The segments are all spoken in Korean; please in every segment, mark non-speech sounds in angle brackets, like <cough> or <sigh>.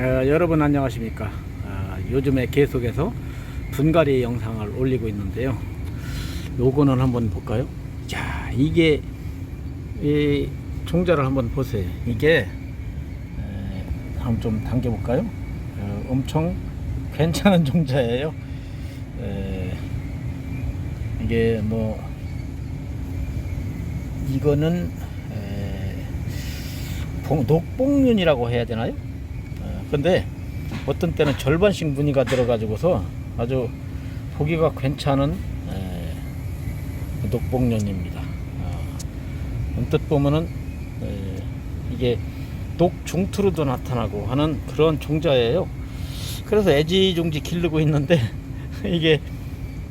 어, 여러분 안녕하십니까? 아, 요즘에 계속해서 분갈이 영상을 올리고 있는데요. 요거는 한번 볼까요? 자 이게 이 종자를 한번 보세요. 이게 에, 한번 좀 당겨 볼까요? 어, 엄청 괜찮은 종자예요. 에, 이게 뭐 이거는 녹봉륜이라고 해야 되나요? 어, 근데 어떤 때는 절반씩 무늬가 들어가지고서 아주 보기가 괜찮은 에, 녹봉륜입니다. 어, 언뜻 보면은 에, 이게 녹중투로도 나타나고 하는 그런 종자예요. 그래서 애지중지 기르고 있는데 <laughs> 이게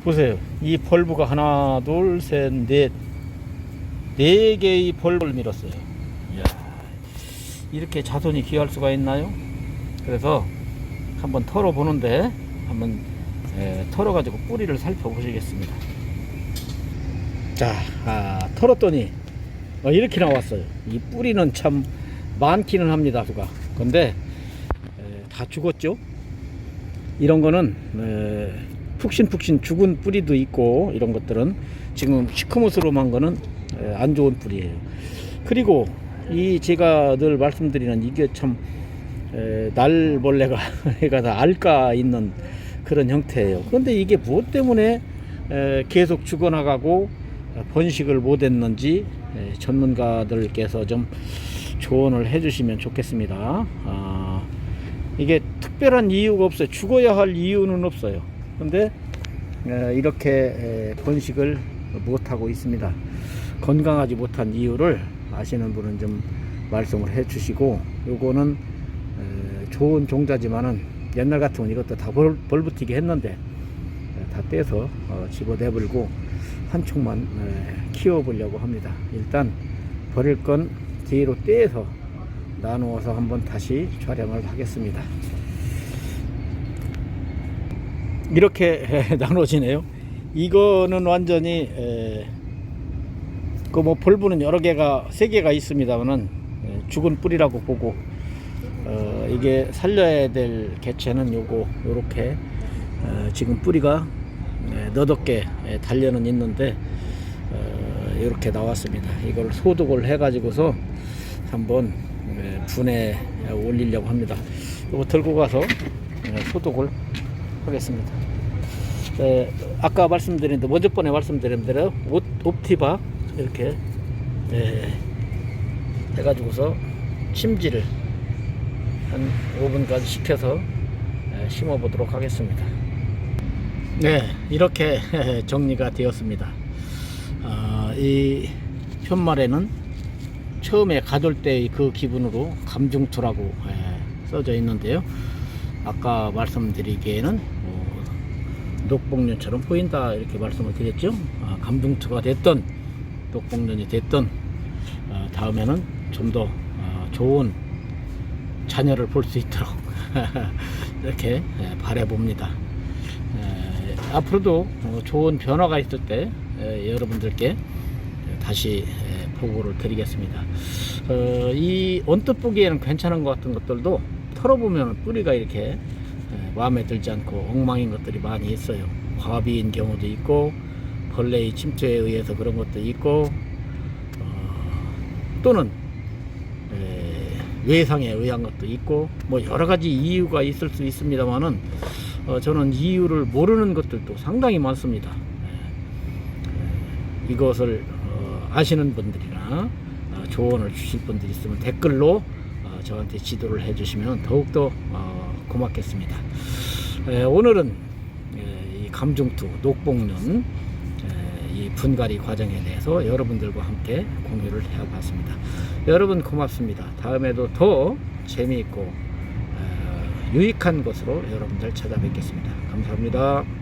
보세요. 이 벌브가 하나, 둘, 셋, 넷, 네 개의 벌브를 밀었어요. 이야, 이렇게 자손이 귀할 수가 있나요? 그래서 한번 털어 보는데 한번 에, 털어 가지고 뿌리를 살펴보시겠습니다. 자, 아, 털었더니 어, 이렇게 나왔어요. 이 뿌리는 참 많기는 합니다, 수가. 근데 에, 다 죽었죠. 이런 거는 에, 푹신푹신 죽은 뿌리도 있고 이런 것들은 지금 시커멓으로만 거는 에, 안 좋은 뿌리예요. 그리고 이 제가 늘 말씀드리는 이게 참 에, 날벌레가 해가 <laughs> 다 앓까 있는 그런 형태예요. 그런데 이게 무엇 때문에 에, 계속 죽어나가고 번식을 못했는지 에, 전문가들께서 좀 조언을 해주시면 좋겠습니다. 아, 이게 특별한 이유가 없어요. 죽어야 할 이유는 없어요. 에, 이렇게 에, 번식을 못하고 있습니다. 건강하지 못한 이유를 아시는 분은 좀 말씀을 해 주시고 요거는 에, 좋은 종자지만은 옛날 같으면 이것도 다 벌, 벌붙이게 했는데 에, 다 떼서 어, 집어내버리고 한 축만 에, 키워보려고 합니다. 일단 버릴 건 뒤로 떼서 나누어서 한번 다시 촬영을 하겠습니다. 이렇게 <laughs> 나눠지네요. 이거는 완전히 그뭐 벌브는 여러 개가 세 개가 있습니다만은 에, 죽은 뿌리라고 보고 어, 이게 살려야 될 개체는 요거 요렇게 어, 지금 뿌리가 에, 너덕게 에, 달려는 있는데 어, 이렇게 나왔습니다. 이걸 소독을 해가지고서 한번 에, 분에 올리려고 합니다. 이거 들고 가서 에, 소독을 하겠습니다. 에, 아까 말씀드린 대 먼저 번에 말씀드린 대로 옵, 옵티바 이렇게 에, 해가지고서 침지를 한 5분까지 식혀서 에, 심어 보도록 하겠습니다. 네, 이렇게 <laughs> 정리가 되었습니다. 아, 이 편말에는 처음에 가돌 때그 기분으로 감중투라고 에, 써져 있는데요. 아까 말씀드리기에는 어, 녹봉륜처럼 보인다 이렇게 말씀을 드렸죠. 아, 감중투가 됐던 녹봉륜이 됐던 어, 다음에는 좀더 어, 좋은 자녀를 볼 수 있도록 <laughs> 이렇게 에, 바라봅니다. 에, 앞으로도 어, 좋은 변화가 있을 때 에, 여러분들께 다시 에, 보고를 드리겠습니다. 어, 이 언뜻 보기에는 괜찮은 것 같은 것들도 털어보면 뿌리가 이렇게 에, 마음에 들지 않고 엉망인 것들이 많이 있어요. 과비인 경우도 있고 벌레의 침투에 의해서 그런 것도 있고 어, 또는 에, 외상에 의한 것도 있고 뭐 여러 가지 이유가 있을 수 있습니다만은 어, 저는 이유를 모르는 것들도 상당히 많습니다. 에, 에, 이것을 어, 아시는 분들이나 어, 조언을 주실 분들 있으면 댓글로 어, 저한테 지도를 해주시면 더욱더 어, 고맙겠습니다. 에, 오늘은 에, 이 감중투 녹봉륜 에, 이 분갈이 과정에 대해서 여러분들과 함께 공유를 해봤습니다. 여러분 고맙습니다. 다음에도 더 재미있고 어, 유익한 것으로 여러분들 찾아뵙겠습니다. 감사합니다.